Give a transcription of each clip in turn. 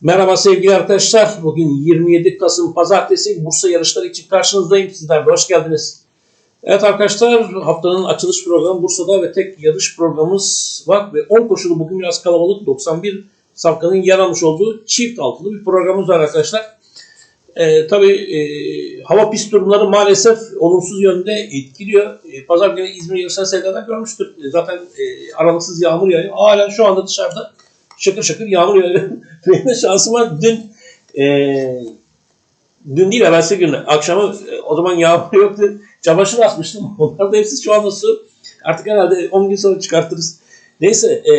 Merhaba sevgili arkadaşlar. Bugün 27 Kasım Pazartesi Bursa yarışları için karşınızdayım. Sizler de hoş geldiniz. Evet arkadaşlar haftanın açılış programı Bursa'da ve tek yarış programımız var. Ve 10 koşulu bugün biraz kalabalık. 91 Safkan'ın yer almış olduğu çift altılı bir programımız var arkadaşlar. Ee, tabii e, hava pist durumları maalesef olumsuz yönde etkiliyor. E, Pazar günü İzmir yarışlarını seyreden görmüştür. E, zaten e, aralıksız yağmur yağıyor. Halen şu anda dışarıda şakır şakır yağmur yağıyor. Benim de şansım var. Dün e, dün değil evvelsi gün akşamı e, o zaman yağmur yoktu. Çamaşır asmıştım. Onlar da hepsi şu anda su. Artık herhalde 10 gün sonra çıkartırız. Neyse e,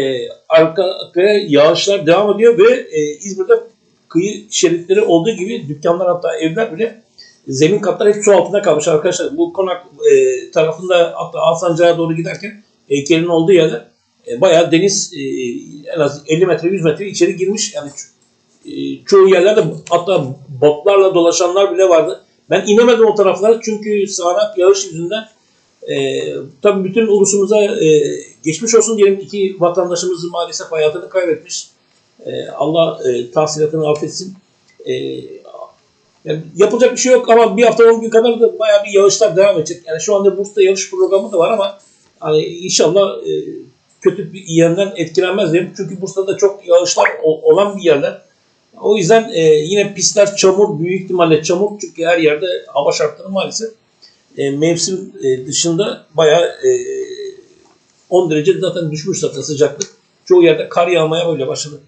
arka arkaya yağışlar devam ediyor ve e, İzmir'de kıyı şeritleri olduğu gibi dükkanlar hatta evler bile zemin katlar hep su altında kalmış arkadaşlar. Bu konak e, tarafında hatta Alsancak'a doğru giderken heykelin olduğu yerde e, bayağı deniz e, en az 50 metre 100 metre içeri girmiş. Yani e, çoğu yerlerde hatta botlarla dolaşanlar bile vardı. Ben inemedim o taraflara çünkü sağanak yağış yüzünden e, tabii bütün ulusumuza e, geçmiş olsun diyelim iki vatandaşımız maalesef hayatını kaybetmiş. E, Allah e, tahsilatını affetsin. E, yani yapılacak bir şey yok ama bir hafta 10 gün kadar da bayağı bir yağışlar devam edecek. Yani şu anda Bursa'da yarış programı da var ama hani inşallah e, kötü bir yönden etkilenmez diyelim. Çünkü Bursa'da çok yağışlar olan bir yerler. O yüzden e, yine pistler çamur, büyük ihtimalle çamur çünkü her yerde hava şartları maalesef e, mevsim e, dışında bayağı e, 10 derece zaten düşmüş zaten sıcaklık. Çoğu yerde kar yağmaya böyle başladı.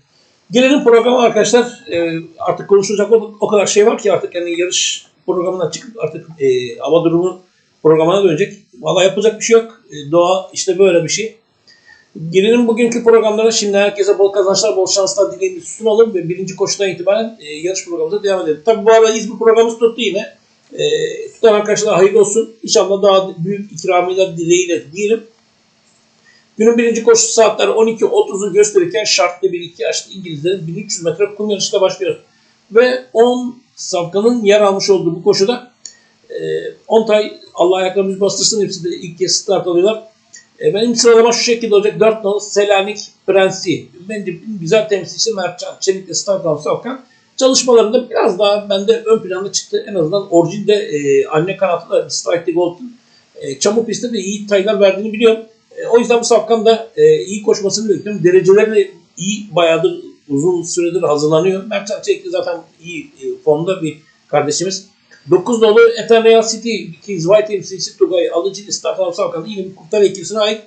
Gelelim programa arkadaşlar. E, artık konuşulacak o, o kadar şey var ki artık yani yarış programından çıkıp artık e, hava durumu programına dönecek. Valla yapacak bir şey yok. E, doğa işte böyle bir şey. Gelelim bugünkü programlara. Şimdi herkese bol kazançlar, bol şanslar dileğimizi sunalım ve birinci koşudan itibaren e, yarış programımıza devam edelim. Tabi bu arada İzmir programımız tuttu yine. E, tutan arkadaşlar hayırlı olsun. İnşallah daha büyük ikramiyeler dileğiyle diyelim. Günün birinci koşusu saatler 12.30'u gösterirken şartlı bir iki yaşlı İngilizlerin 1300 metre kum yarışıyla başlıyor. Ve 10 safkanın yer almış olduğu bu koşuda e, 10 tay Allah ayaklarımızı bastırsın hepsi de ilk kez start alıyorlar. E, benim sıralama şu şekilde olacak. 4 nolu Selanik Prensi. Bence güzel temsilcisi Mertcan Çelik'le start alan Safkan. Çalışmalarında biraz daha bende ön planda çıktı. En azından orijinde e, anne kanatlı da Strike Gold'un e, çamur pistte de iyi taylar verdiğini biliyorum. E, o yüzden bu Safkan da e, iyi koşmasını bekliyorum. Dereceleri de iyi bayağıdır uzun süredir hazırlanıyor. Mertcan Çelik zaten iyi e, formda bir kardeşimiz. 9 nolu Eternal City Kings White temsilcisi Tugay Alıcı start alan Safkan yine bir kurtar ekilisine ait.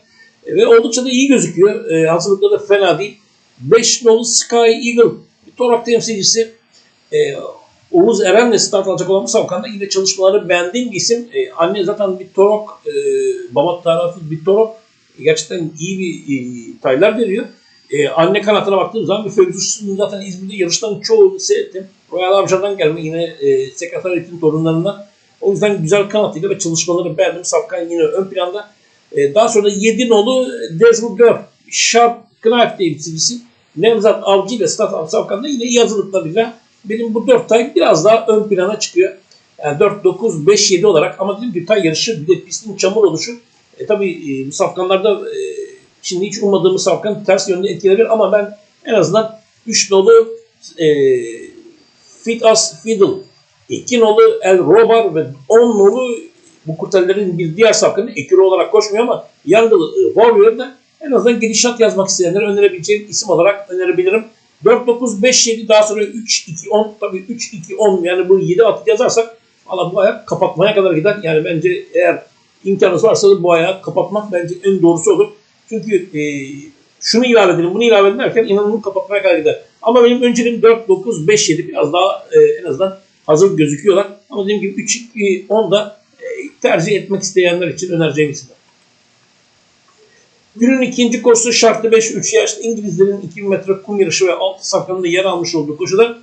E, ve oldukça da iyi gözüküyor. E, hazırlıkta da fena değil. 5 nolu Sky Eagle Torak temsilcisi. E, Oğuz Eren'le start alacak olan bu Safkan'da yine çalışmaları beğendiğim bir isim. E, anne zaten bir Torok, e, baba tarafı bir Torok. Gerçekten iyi bir e, taylar veriyor. E, anne kanatına baktığım zaman bir Ferguson zaten İzmir'de yarışların çoğunu seyrettim. Royal Avcı'dan gelme yine e, sekreteriyetin torunlarından. O yüzden güzel kanatıyla ve çalışmaları beğendim. Safkan yine ön planda. E, daha sonra 7 nolu Desmond Gör. Sharp Knife temsilcisi. Nevzat Avcı ile Stefan Safkan da yine iyi hazırlıklarıyla benim bu 4 tay biraz daha ön plana çıkıyor. Yani 4, 9, 5, 7 olarak ama dedim ki tay yarışı bir de pistin çamur oluşu. E, tabii e, safkanlarda e, şimdi hiç ummadığımız safkan ters yönde etkilebilir ama ben en azından 3 nolu e, Fit As Fiddle, 2 nolu El Robar ve 10 nolu bu kurtarların bir diğer safkanı ekürü olarak koşmuyor ama Young Warrior da en azından gidişat yazmak isteyenlere önerebileceğim isim olarak önerebilirim. 4, 9, 5, 7 daha sonra 3, 2, 10 tabii 3, 2, 10 yani bu 7 atı yazarsak valla bu ayak kapatmaya kadar gider. Yani bence eğer imkanınız varsa bu ayağı kapatmak bence en doğrusu olur. Çünkü e, şunu ilave edelim, bunu ilave edelim derken inanın kapatmaya kadar gider. Ama benim önceliğim 4, 9, 5, 7 biraz daha e, en azından hazır gözüküyorlar. Ama dediğim gibi 3, 2, 10 da e, tercih etmek isteyenler için önereceğim isimler. Günün ikinci koşusu şartlı 5 3 yaşlı İngilizlerin 2000 metre kum yarışı ve 6 safkanında yer almış olduğu koşuda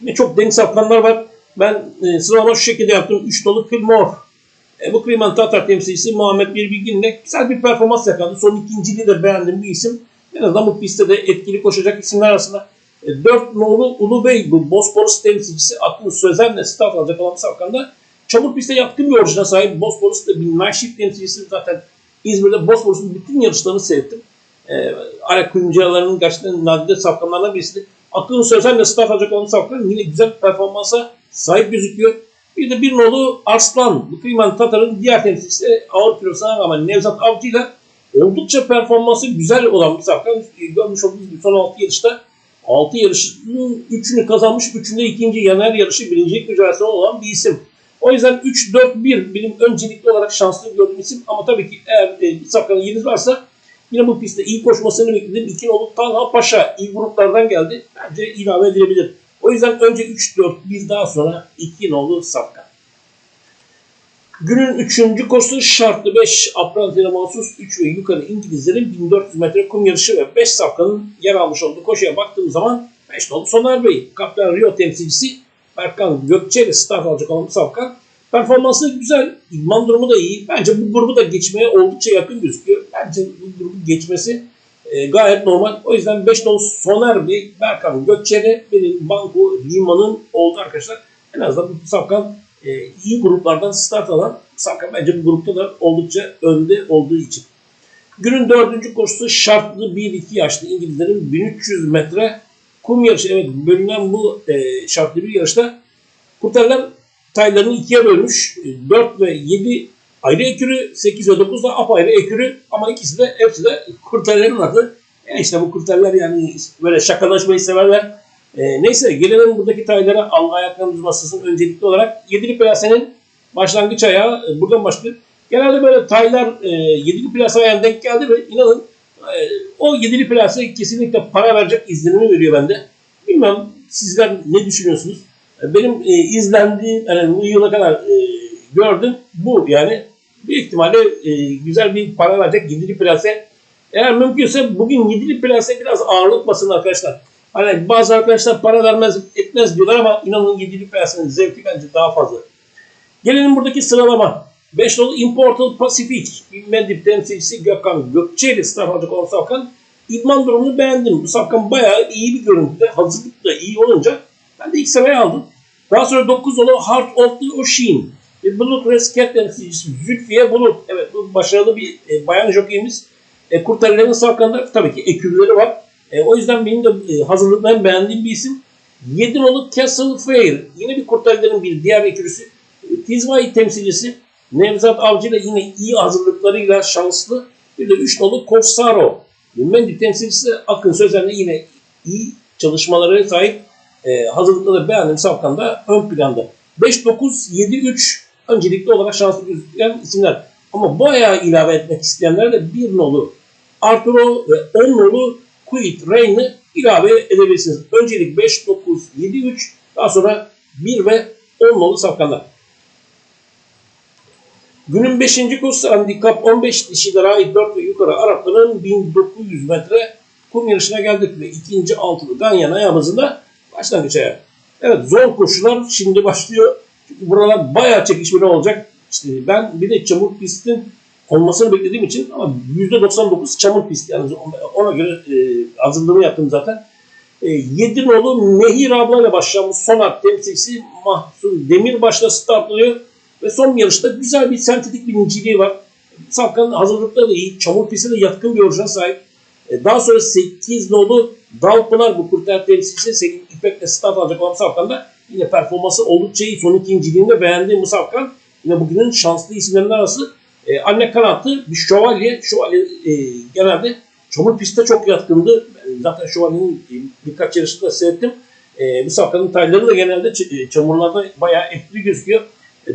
yine çok deniz safkanlar var. Ben e, sıralama şu şekilde yaptım. 3 dolu Kilmore. E, bu Kliman Tatar temsilcisi Muhammed Bir Bilgin'le güzel bir performans yakaladı. Son ikinciliği de beğendim bir isim. En azından bu pistte de etkili koşacak isimler arasında. E, 4 nolu Ulu Bey bu Bosporus temsilcisi Aklı Sözen'le start alacak olan safkanda çamur pistte yatkın bir orijine sahip. Bosporus da bir shift temsilcisi zaten İzmir'de Bosporus'un bütün yarışlarını seyrettim. E, Ayak kuyumcularının gerçekten nadide safkanlarından birisi. Akın Sözen'le start alacak olan Safkan yine güzel bir performansa sahip gözüküyor. Bir de bir nolu Arslan, Kıyman Tatar'ın diğer temsilcisi ağır kilosuna rağmen Nevzat Avcı ile oldukça performansı güzel olan bir Safkan. Görmüş olduğunuz gibi son 6 yarışta 6 yarışın 3'ünü kazanmış, 3'ünde ikinci yanar yarışı birincilik mücadelesi olan bir isim. O yüzden 3-4-1 benim öncelikli olarak şanslı gördüğüm isim ama tabii ki eğer e, Safkan'ın yeriniz varsa yine bu pistte iyi koşmasını bekledim. İki nolu Talha Paşa iyi gruplardan geldi. Bence ilave edilebilir. O yüzden önce 3-4 bir daha sonra 2 nolu Safkan. Günün 3. koşusu şartlı 5 Apranti'ye mahsus 3 ve yukarı İngilizlerin 1400 metre kum yarışı ve 5 Safkan'ın yer almış olduğu koşuya baktığım zaman 5 nolu Soner Bey, Kaptan Rio temsilcisi Berkan Gökçe ile start alacak olan bu Safkan. Performansı güzel, idman durumu da iyi. Bence bu grubu da geçmeye oldukça yakın gözüküyor. Bence bu grubu geçmesi e, gayet normal. O yüzden 5 nolu Soner Bey, Berkan Gökçe'de benim Banko Lima'nın oldu arkadaşlar. En azından bu Safkan e, iyi gruplardan start alan Safkan bence bu grupta da oldukça önde olduğu için. Günün dördüncü koşusu şartlı 1-2 yaşlı İngilizlerin 1300 metre kum yarışı. Evet bölünen bu e, şartlı bir yarışta kurtarlar taylarını ikiye bölmüş. E, 4 ve 7 ayrı ekürü, 8 ve 9 da apayrı ekürü ama ikisi de hepsi de kurtarların adı. Yani işte bu kurtarlar yani böyle şakalaşmayı severler. E, neyse gelelim buradaki taylara Allah ayaklarımız masasının öncelikli olarak yedili plasenin başlangıç ayağı e, buradan başlıyor. Genelde böyle taylar e, yedili plase ayağına denk geldi ve inanın e, o yedili plase kesinlikle para verecek izlenimi veriyor bende. Bilmem sizler ne düşünüyorsunuz? E, benim e, izlendiğim yani bu yıla kadar e, gördüm bu yani büyük ihtimalle e, güzel bir para verecek yedili plase. Eğer mümkünse bugün yedili plase biraz ağırlık basın arkadaşlar. Hani bazı arkadaşlar para vermez etmez diyorlar ama inanın yedili plasenin zevki bence daha fazla. Gelelim buradaki sıralama. 5 nolu Importal Pacific. Medip temsilcisi Gökhan Gökçeli olan Safkan. İdman durumunu beğendim. Bu Safkan bayağı iyi bir görüntüde. Hazırlık da iyi olunca ben de ilk sıraya aldım. Daha sonra 9 nolu Heart of the Ocean. E, Bulut Resket temsilcisi Zülfiye Bulut. Evet bu başarılı bir e, bayan jokeyimiz. E, Kurtarıların Safkan'da tabii ki ekürleri var. E, o yüzden benim de e, hazırlıklarını beğendiğim bir isim. 7 nolu Castle Fair. Yine bir kurtarıların bir diğer ekürüsü. E, Tizvay temsilcisi Nevzat Avcı ile yine iyi hazırlıklarıyla şanslı. Bir de 3 nolu Korsaro. Mendi temsilcisi Akın Sözen'le yine iyi çalışmalara sahip e, hazırlıkları beğendim Safkan'da ön planda. 5-9-7-3 öncelikli olarak şanslı gözüken isimler. Ama bu ayağı ilave etmek isteyenler de 1 nolu Arturo ve 10 nolu Quit Rain'i ilave edebilirsiniz. Öncelik 5-9-7-3 daha sonra 1 ve 10 nolu Safkanlar. Günün 5. koşusu handikap 15 dişilere ait 4 ve yukarı Arapların 1900 metre kum yarışına geldik ve ikinci altılı Ganyan ayağımızın da başlangıç ayağı. Evet zor koşular şimdi başlıyor. Çünkü buralar bayağı çekişmeli olacak. İşte ben bir de çamur pistin olmasını beklediğim için ama %99 çamur pisti. Yani ona göre e, hazırlığımı yaptım zaten. E, Yedinoğlu Nehir ablayla başlayan bu son at temsilcisi Mahsun Demirbaş'la startlıyor. Ve son yarışta güzel bir sentetik birinciliği var. Safkan'ın hazırlıkları da iyi. Çamur pisti de yatkın bir orijine sahip. E, daha sonra 8 nolu Dalpınar bu kurtar temsilcisi Selim İpek'le start alacak olan Safkan'da yine performansı oldukça iyi. Son ikinciliğinde beğendiğim bu Safkan yine bugünün şanslı isimlerinden arası. E, anne kanatlı bir şövalye. Şövalye e, genelde çamur pistte çok yatkındı. Ben zaten şövalyenin e, birkaç yarışında seyrettim. E, bu Safkan'ın tayları da genelde e, çamurlarda bayağı etkili gözüküyor.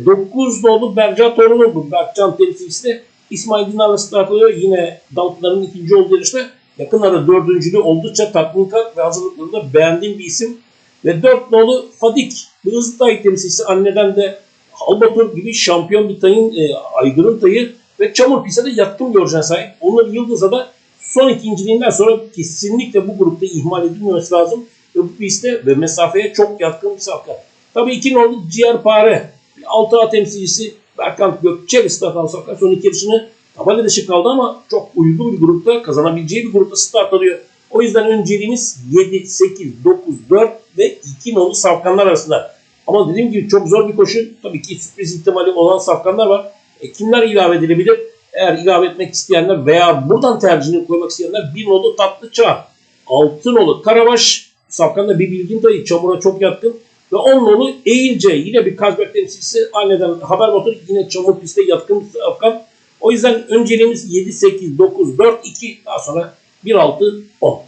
9 nolu Berca Torunu bu Berkcan temsilcisi de İsmail Dinar'la start alıyor. Yine Dalpınar'ın ikinci olduğu yarışta yakın ara dördüncülüğü oldukça tatminkar ve hazırlıklarını da beğendiğim bir isim. Ve 4 nolu Fadik hızlı temsilcisi anneden de Albatur gibi şampiyon bir tayın e, aygırın tayı ve çamur piste de yatkın bir orijine sahip. Onur Yıldız'a da son ikinciliğinden sonra kesinlikle bu grupta ihmal edilmemesi lazım. Ve bu pistte ve mesafeye çok yatkın bir safka. Tabii iki nolu Ciğerpare 6A temsilcisi Berkant Gökçeli start sokar. Son iki tabela dışı kaldı ama çok uygun bir grupta kazanabileceği bir grupta start alıyor. O yüzden önceliğimiz 7, 8, 9, 4 ve 2 nolu safkanlar arasında. Ama dediğim gibi çok zor bir koşu. Tabii ki sürpriz ihtimali olan safkanlar var. E, kimler ilave edilebilir? Eğer ilave etmek isteyenler veya buradan tercihini koymak isteyenler bir nolu tatlı çağ, altı nolu karabaş, Safkan'da bir bilgin dayı çamura çok yatkın. Ve 10 nolu Eğilce yine bir Kazbek temsilcisi anneden haber motoru yine çamur piste yatkın Safkan. O yüzden önceliğimiz 7, 8, 9, 4, 2 daha sonra 1, 6, 10.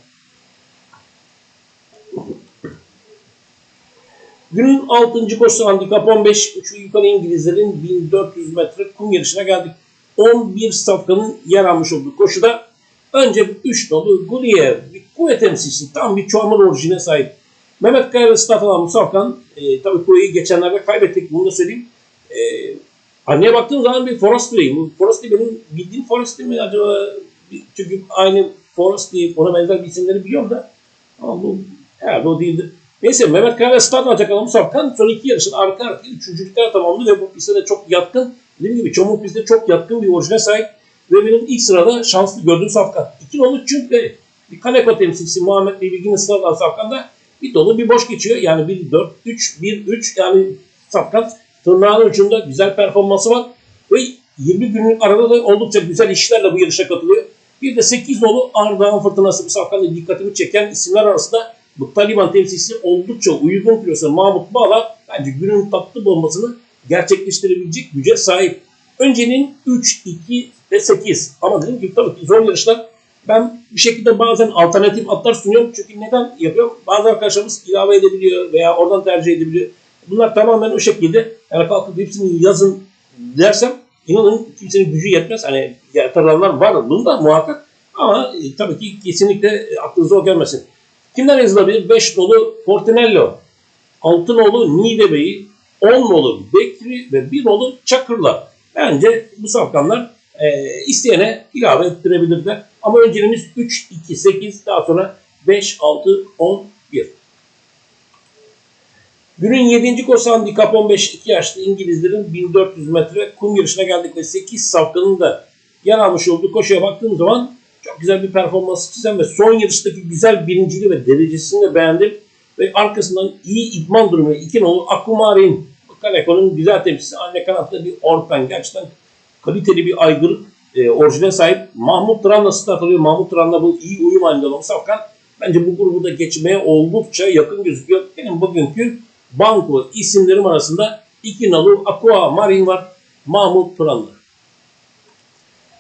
Günün 6. koşusu handikap 15. Uçu yukarı İngilizlerin 1400 metre kum yarışına geldik. 11 safkanın yer almış olduğu koşuda önce 3 dolu bir kuvvet temsilcisi tam bir çamur orijine sahip. Mehmet Kaya ve start alan bu safkan e, tabii Koyu'yu geçenlerde kaybettik bunu da söyleyeyim. E, anneye baktığım zaman bir Forestry. Bu Forestry benim bildiğim Forestry mi acaba? Çünkü aynı Forestry ona benzer bir isimleri biliyorum da ama bu herhalde o değildir. Neyse Mehmet Kaya ve olan bu safkan son iki yarışın arka arkaya üçüncülükler tamamladı ve bu pistte de çok yatkın. Dediğim gibi Çamur pistte çok yatkın bir orijine sahip. Ve benim ilk sırada şanslı gördüğüm safkan. İki nolu çünkü bir Kaneko temsilcisi Muhammed Bilgin'in sıralanan safkanda bir dolu bir boş geçiyor. Yani 1 4 3 1 3 yani safkan tırnağın ucunda güzel performansı var. Ve 20 günlük arada da oldukça güzel işlerle bu yarışa katılıyor. Bir de 8 nolu Ardahan Fırtınası bu safkanda dikkatimi çeken isimler arasında bu Taliban temsilcisi oldukça uygun kilosu Mahmut Bağla bence günün tatlı bombasını gerçekleştirebilecek güce sahip. Öncenin 3, 2 ve 8. Ama dediğim gibi tabii ki zor yarışlar. Ben bir şekilde bazen alternatif atlar sunuyorum. Çünkü neden yapıyorum? Bazı arkadaşlarımız ilave edebiliyor veya oradan tercih edebiliyor. Bunlar tamamen o şekilde. Yani kalkıp hepsini yazın dersem inanın kimsenin gücü yetmez. Hani yatıranlar var bunda muhakkak. Ama e, tabii ki kesinlikle e, aklınıza o gelmesin. Kimler yazılabilir? 5 nolu Fortinello, 6 nolu Niğdebeyi, 10 nolu Bekri ve 1 nolu Çakırlar. Bence bu safkanlar e, isteyene ilave ettirebilirler. Ama önceliğimiz 3, 2, 8 daha sonra 5, 6, 10, 1. Günün 7. koşu handikap 15 2 yaşlı İngilizlerin 1400 metre kum yarışına geldik ve 8 safkanın da yer almış olduğu koşuya baktığım zaman çok güzel bir performans çizen ve son yarıştaki güzel birinciliği ve derecesini de beğendim. Ve arkasından iyi idman durumu 2 nolu Akumarin Kaneko'nun güzel temsilcisi anne kanatta bir Orpen gerçekten kaliteli bir aygır e, orijine sahip. Mahmut Turan'la start alıyor. Mahmut Turan'la bu iyi uyum halinde olan Safkan bence bu grubu da geçmeye oldukça yakın gözüküyor. Benim bugünkü banko isimlerim arasında iki nalu Aqua Marin var. Mahmut Turan'la.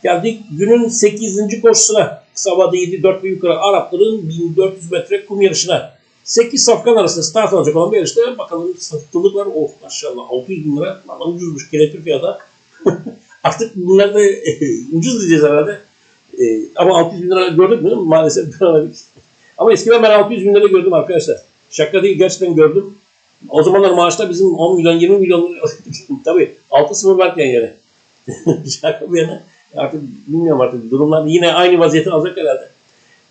Geldik günün 8. koşusuna. Kısa vade 7 4 ve yukarı Arapların 1400 metre kum yarışına. 8 safkan arasında start alacak olan bir yarışta bakalım satılık var. Oh maşallah 600 bin lira. Valla ucuzmuş kelepir fiyata. Artık bunlar da ucuz diyeceğiz herhalde. E, ama 600 bin lira gördük mü? Maalesef göremedik. Ama eskiden ben 600 bin lira gördüm arkadaşlar. Şaka değil gerçekten gördüm. O zamanlar maaşta bizim 10 milyon 20 milyon tabii 6-0 varken yani. Şaka bir yana. Artık bilmiyorum artık durumlar yine aynı vaziyeti alacak herhalde.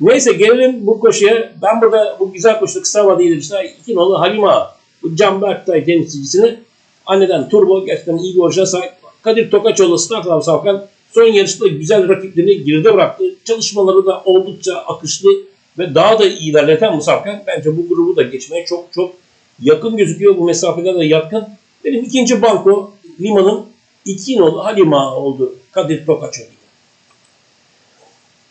Neyse gelelim bu koşuya. Ben burada bu güzel koşuda kısa vadeli işte iki nolu Halima. Bu Can Berktay temsilcisini anneden Turbo gerçekten iyi bir orijine sahip. Kadir Tokaçoğlu start alan Savkan son yarışta güzel rakiplerini geride bıraktı. Çalışmaları da oldukça akışlı ve daha da ilerleten bu Savkan bence bu grubu da geçmeye çok çok yakın gözüküyor. Bu mesafeler de yatkın. Benim ikinci banko Lima'nın iki nolu Halima oldu. Kadir Tokaçoğlu.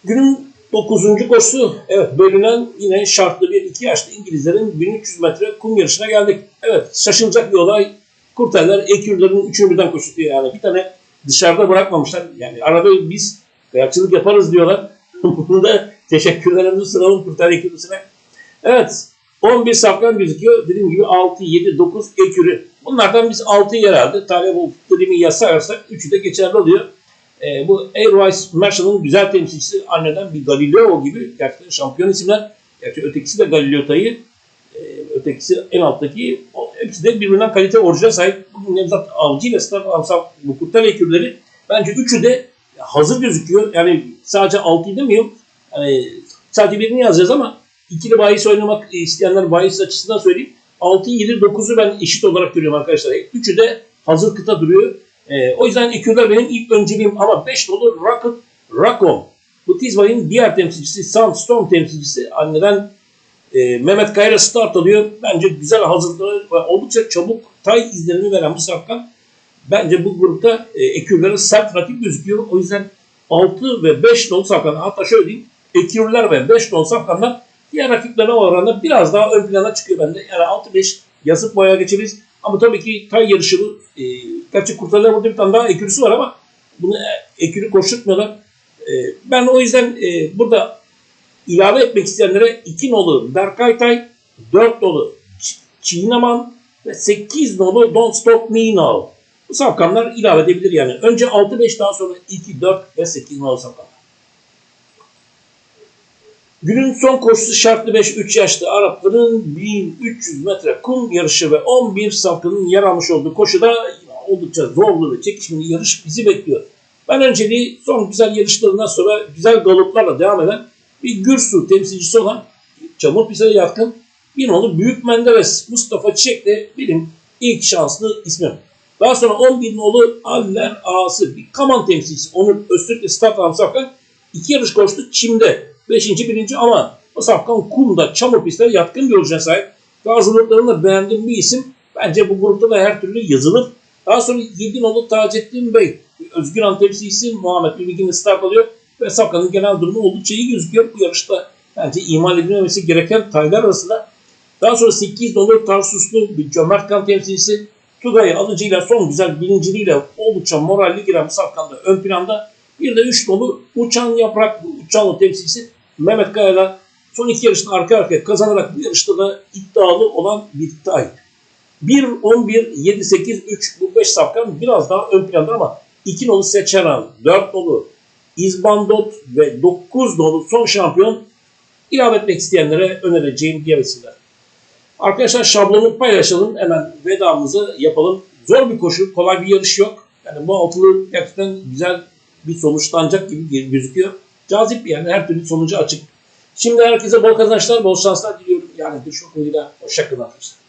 Günün 9. koşusu evet bölünen yine şartlı bir iki yaşlı İngilizlerin 1300 metre kum yarışına geldik. Evet şaşılacak bir olay. Kurtarlar ekürlerin üçünü birden koşutuyor yani. Bir tane dışarıda bırakmamışlar. Yani arada biz kayakçılık yaparız diyorlar. Bunu da teşekkürlerimizi sıralım kurtar ekürlüsüne. Evet 11 safkan gözüküyor. Dediğim gibi 6, 7, 9 ekürü. Bunlardan biz 6'yı yer aldık. Tabii bu dilimi yazarsak 3'ü de geçerli oluyor. E, bu Airwise Marshall'ın güzel temsilcisi anneden bir Galileo gibi gerçekten şampiyon isimler. Gerçi ötekisi de Galileo Tayı. E, ötekisi en alttaki. O, hepsi de birbirinden kalite orijinal sahip. Bugün Nevzat Avcı ile Start Amsal bu kurtar ekürleri bence üçü de hazır gözüküyor. Yani sadece 6'yı demiyorum. Yani sadece birini yazacağız ama ikili bahis oynamak isteyenler bahis açısından söyleyeyim. 6, 7, 9'u ben eşit olarak görüyorum arkadaşlar. Üçü de hazır kıta duruyor. E, o yüzden ekürler benim ilk önceliğim ama 5 dolu Rocket Racom. Bu Tizbay'ın diğer temsilcisi Sandstorm temsilcisi anneden e, Mehmet Kayra start alıyor. Bence güzel hazırlıkları ve oldukça çabuk tay izlerini veren bu safkan. Bence bu grupta e, ekürlere sert rakip gözüküyor. O yüzden 6 ve 5 dolu safkanlar hatta şöyle diyeyim ekürler ve 5 dolu safkanlar diğer rakiplerine oranla biraz daha ön plana çıkıyor bende. Yani 6-5 yazıp boya geçebiliriz. Ama tabii ki tay yarışı bu. E, gerçi kurtarlar burada bir tane daha ekürüsü var ama bunu e, ekürü koşturtmuyorlar. E, ben o yüzden e, burada ilave etmek isteyenlere 2 nolu Berkay 4 nolu Ç- Çiğneman ve 8 nolu Don't Stop Me Now. Bu safkanlar ilave edebilir yani. Önce 6-5 daha sonra 2, 4 ve 8 nolu safkanlar. Günün son koşusu şartlı 5 3 yaşlı Arapların 1300 metre kum yarışı ve 11 safkanın yer almış olduğu koşuda oldukça zorlu ve çekişmeli yarış bizi bekliyor. Ben önceliği son güzel yarışlarından sonra güzel galoplarla devam eden bir Gürsu temsilcisi olan çamur pistine yatkın bir nolu Büyük Menderes Mustafa Çiçek de benim ilk şanslı ismim. Daha sonra 11 nolu Aller Ağası bir Kaman temsilcisi Onur Öztürk start alan safkan iki yarış koştu Çim'de. Beşinci birinci ama o safkan kumda çamur pistlere yatkın bir orijine sahip. Da beğendiğim bir isim. Bence bu grupta da her türlü yazılır. Daha sonra 7 nolu Taceddin Bey. Özgür Han temsilcisi Muhammed Bilgin'in start alıyor. Ve Safkan'ın genel durumu oldukça iyi gözüküyor. Bu yarışta bence ihmal edilmemesi gereken taylar arasında. Daha sonra 8 nolu Tarsuslu bir Cömert Kan temsilcisi Tugay alıcıyla son güzel birinciliğiyle oldukça moralli giren bu Safkan'da ön planda. Bir de 3 nolu Uçan Yaprak Uçanlı temsilcisi Mehmet Kaya'da son iki yarışta arka arkaya kazanarak bu yarışta da iddialı olan bir tay. 1, 11, 7, 8, 3 bu 5 safkan biraz daha ön planda ama 2 nolu Seçeran, 4 nolu İzbandot ve 9 nolu son şampiyon ilave etmek isteyenlere önereceğim diğer isimler. Arkadaşlar şablonu paylaşalım. Hemen vedamızı yapalım. Zor bir koşu, kolay bir yarış yok. Yani bu altılı gerçekten güzel bir sonuçlanacak gibi gözüküyor. Cazip yani her türlü sonucu açık. Şimdi herkese bol kazançlar, bol şanslar diliyorum. Yani görüşmek üzere. Hoşçakalın arkadaşlar.